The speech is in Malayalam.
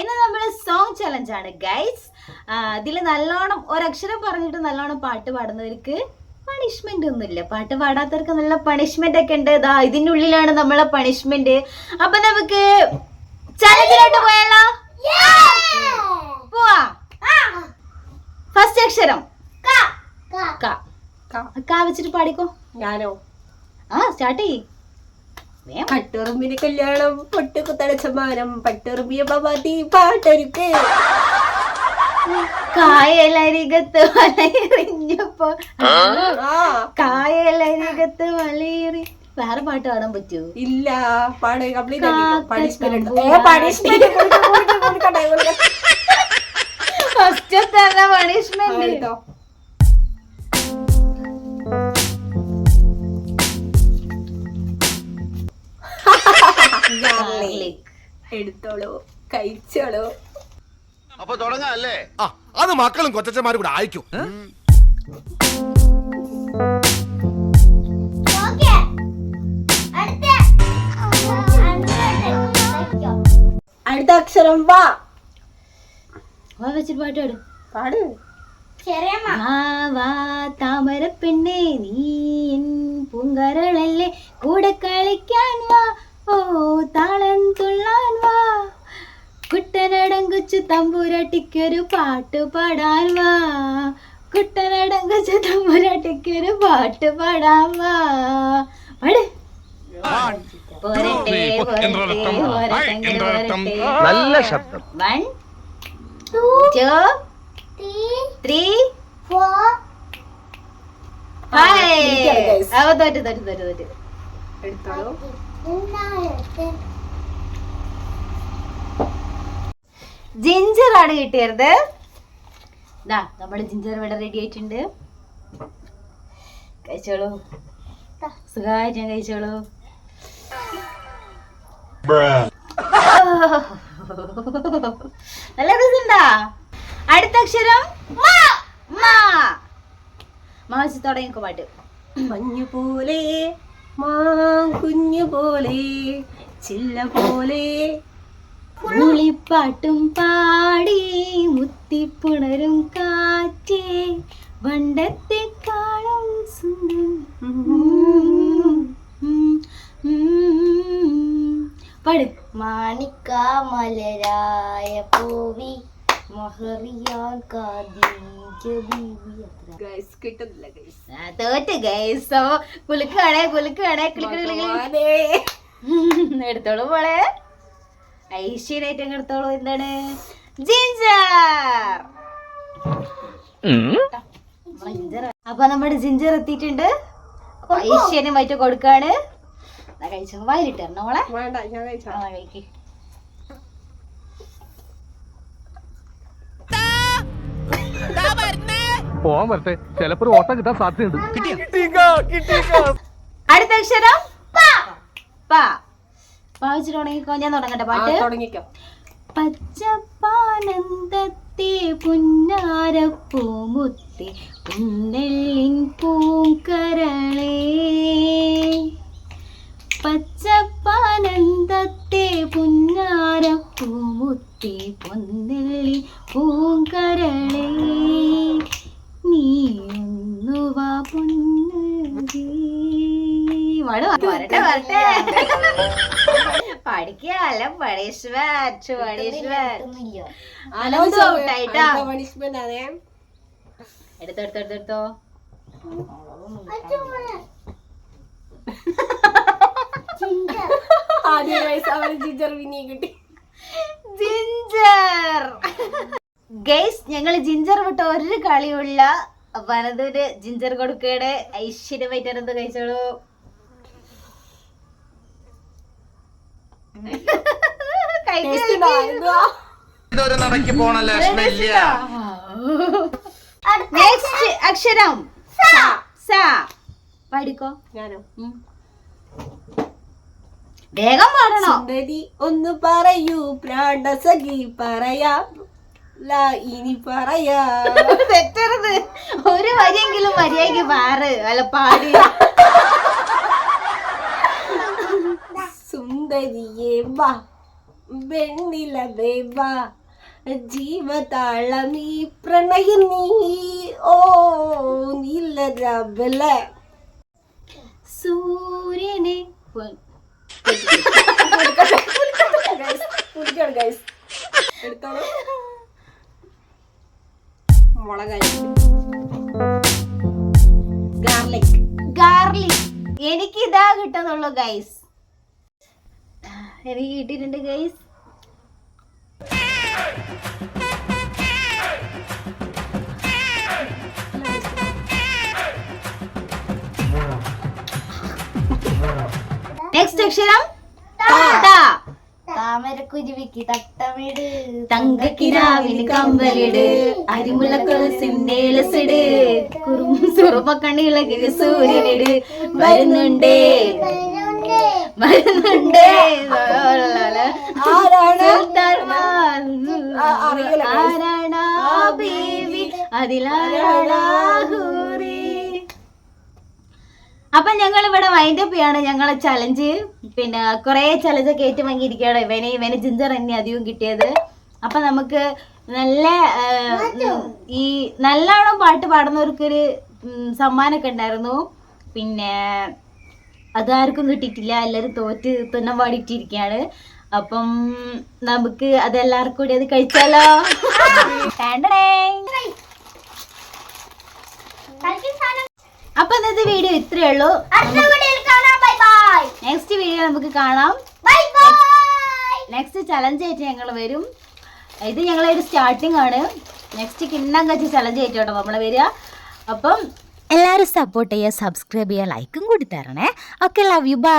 ഇന്ന് നമ്മൾ സോങ് ചലഞ്ച് ആണ് ഗൈസ് ഇതിൽ നല്ലോണം ഒരക്ഷരം പറഞ്ഞിട്ട് നല്ലോണം പാട്ട് പാടുന്നവർക്ക് പണിഷ്മെന്റ് ഒന്നുമില്ല. പാട്ട് പാടാത്തവർക്ക് നല്ല പണിഷ്മെന്റ് ഒക്കെ ഉണ്ട്. ഇതാ ഇതിന്റെ ഉള്ളിലാണ് നമ്മളെ പണിഷ്മെന്റ് അപ്പൊ നമുക്ക് ചലഞ്ചിലോട്ട് പോയാലോ പോവാ ഫസ്റ്റ് അക്ഷരം ക ക വെച്ചിട്ട് പാടിക്കോ? ഞാനോ? ആ സ്റ്റാർട്ട് ചെയ്യ്. പട്ടുറുമ്പിന് കല്യാണം പൊട്ടുകുത്തടച്ച മാനം പട്ടുറുമ്പിയ ബവാതി പാട്ടൊരുക്ക്. കായലരികത്ത് വലയെറിഞ്ഞപ്പോ. ആ? കായലരികത്ത് വലയെറി വേറെ പാട്ട് പാടാൻ പറ്റുമോ ഇല്ല പാട് കംപ്ലീറ്റ് പണിഷ്മെന്റ് ഫസ്റ്റ് തന്നെ പണിഷ്മെന്റ്. എടുത്തോ എടുത്തോളൂ കഴിച്ചോളൂ. അപ്പൊ തുടങ്ങാം ആ അത് മക്കളും കൊച്ചന്മാരും കൂടെ അയക്കും. അടുത്ത. അക്ഷരം വാ. വാ വെച്ചിട്ട് പാട്ട് പാടും. പാട്. വാ വാ താമര പെണ്ണേ നീ പൂങ്കരളല്ലേ കൂടെ കളിക്കാൻ കുട്ടനടങ്കുച്ചു തമ്പുരാട്ടിക്കൊരു പാട്ട് പാടാൻ വാ. കുട്ടനടങ്കുച്ചു തമ്പുരാട്ടിക്കൊരു പാട്ട് പാടാൻ വാ. പാട്. നല്ല ശബ്ദം. One two, three four hi. അവ തോറ്റ് തോറ്റ് തോറ്റ് തോറ്റ്. എടുത്തോളൂ. ജിഞ്ചർ ആണ് കിട്ടിയത്. ഇതാ നമ്മുടെ ജിഞ്ചർ ഇവിടെ റെഡി ആയിട്ടുണ്ട്. കഴിച്ചോളൂ. സുഖമായിട്ട് ഞാൻ കഴിച്ചോളൂ. നല്ല രസമുണ്ടാ. അടുത്ത അക്ഷരം മാ മാ. മാ വെച്ച് പാട്ട്. മഞ്ഞു പോലെ മാകുഞ്ഞു പോലെ ചില്ല പോലെ മൂളിപ്പാട്ടും പാടി മുത്തിപ്പുണരും കാറ്റേ വണ്ടത്തെ കാളം പാട് മാണിക്ക മലരായ പോവി തോറ്റ് ഗൈസോ കുലുക്കാണേ എടുത്തോളൂ മോളെ. ഐശ്വര്യായിട്ട് അങ്ങ് എടുത്തോളൂ എന്താണ് ജിഞ്ചർ അപ്പൊ നമ്മുടെ ജിഞ്ചർ എത്തിയിട്ടുണ്ട്. ഐശ്വര്യം ഐശ്വര്യമായിട്ട് കൊടുക്കാണ്. കഴിച്ചോ? വായിലിട്ട് മോളെ? വേണ്ട ഞാൻ കഴിച്ചാ ആ, കഴിക്ക്. പോവാൻ വരട്ടെ. ചിലപ്പോ ഒരു ഓട്ടം കിട്ടാൻ സാധ്യതയുണ്ട്. അടുത്ത അക്ഷരം പാ. പാ. പാവിച്ചിട്ട് തുടങ്ങിക്കോ ഞാൻ തുടങ്ങട്ടെ പാട്ട്? തുടങ്ങിക്കോ. പച്ചപ്പാനന്ദത്തെ പുന്നാരപ്പൂമുത്തെ പുന്നെല്ലിൻ പൂക്കരളേ പച്ചപ്പാനന്ദത്തെ പുന്നാരപ്പൂമുത്തെ പൊന്നെല്ലി പൂങ്കരളേ. നീയൊന്നുവാ പൊന്നേ വരട്ടെ വരട്ടെ. അനൗൺസ് ആയിട്ടാ. പണിഷ്മെന്റ് എടുത്തോ എടുത്തോ എടുത്തോ ജിഞ്ചർ വിനി കിട്ടി. ജിഞ്ചർ. ഗൈസ് ഞങ്ങൾ ജിഞ്ചർ വിട്ട ഒരു കളിയുള്ള വനതൊരു ജിഞ്ചർ കൊടുക്കയുടെ ഐശ്വര്യമായിട്ട് എന്ത് കഴിച്ചോളൂ. ഇതൊരു നടക്ക് പോണ ലക്ഷ്മില്ല നെക്സ്റ്റ് അക്ഷരം. സ. പഠിക്കോ ഞാനോ? വേഗം പാടണോ. സുന്ദരി ഒന്ന് പറയൂ പ്രാണസഖി പറയാം. ലാ ഇനി പറയാ. തെറ്റരുത്. ഒരു വരിയെങ്കിലും മര്യാദയ്ക്ക് പാറ് അല്ല പാടി സുന്ദരിയേ വാ വെണ്ണിലവേ വാ ജീവതാളം ഈ പ്രണയ നീ ഓ സൂര്യനെ കുടിക്കണം ഗൈസ് എടുത്തോളൂ മുളകരി ഗാർലിക് ഗാർലിക് എനിക്ക് ഇതാ കിട്ടുന്നുള്ളൂ ഗൈസ് എനിക്ക് കിട്ടിയിട്ടുണ്ട് ഗൈസ് നെക്സ്റ്റ് അക്ഷരം ത. താമരക്കുരുവിക്ക് തട്ടമിട് തങ്കക്കിരാവിന് കമ്പലിട് അരിമുളക്കൊലസിന്റെ ലസിട് കുറും സുറുമക്കണ്ണിളകിന് സൂര്യനിട്. വരുന്നുണ്ടേ. വരുന്നുണ്ടേ ആരാണ്? ബേബി അതിലാരാണാ? അപ്പൊ ഞങ്ങൾ ഇവിടെ വൈൻഡ് അപ്പ് ചെയ്യാണ് ഞങ്ങളെ ചലഞ്ച് പിന്നെ കുറെ ചലഞ്ച് ഒക്കെ വാങ്ങിയിരിക്കുകയാണ് ഇവന് ഇവന് ജിഞ്ചർ തന്നെ അധികം കിട്ടിയത്. അപ്പൊ നമുക്ക് നല്ല ഈ നല്ലോണം പാട്ട് പാടുന്നവർക്കൊരു സമ്മാനമൊക്കെ ഉണ്ടായിരുന്നു. പിന്നെ അതാർക്കും കിട്ടിയിട്ടില്ല. എല്ലാവരും തോറ്റ് തന്നെ പാടിയിട്ടിരിക്കുകയാണ് അപ്പം നമുക്ക് അതെല്ലാവർക്കും കൂടി അത് കഴിച്ചാലോ? അപ്പൊ ഇന്നത്തെ വീഡിയോ ഇത്രയേ ഉള്ളൂ. നെക്സ്റ്റ് വീഡിയോ നമുക്ക് കാണാം. നെക്സ്റ്റ് ചലഞ്ച് ആയിട്ട് ഞങ്ങൾ വരും. ഇത് ഞങ്ങളൊരു സ്റ്റാർട്ടിംഗ് ആണ്. നെക്സ്റ്റ് കിണ്ണം കച്ച് ചലഞ്ച് ആയിട്ടോട്ടോ നമ്മൾ വരിക. അപ്പം എല്ലാവരും സപ്പോർട്ട് ചെയ്യുക സബ്സ്ക്രൈബ് ചെയ്യുക ലൈക്കും കൂടി തരണേ. Okay love you by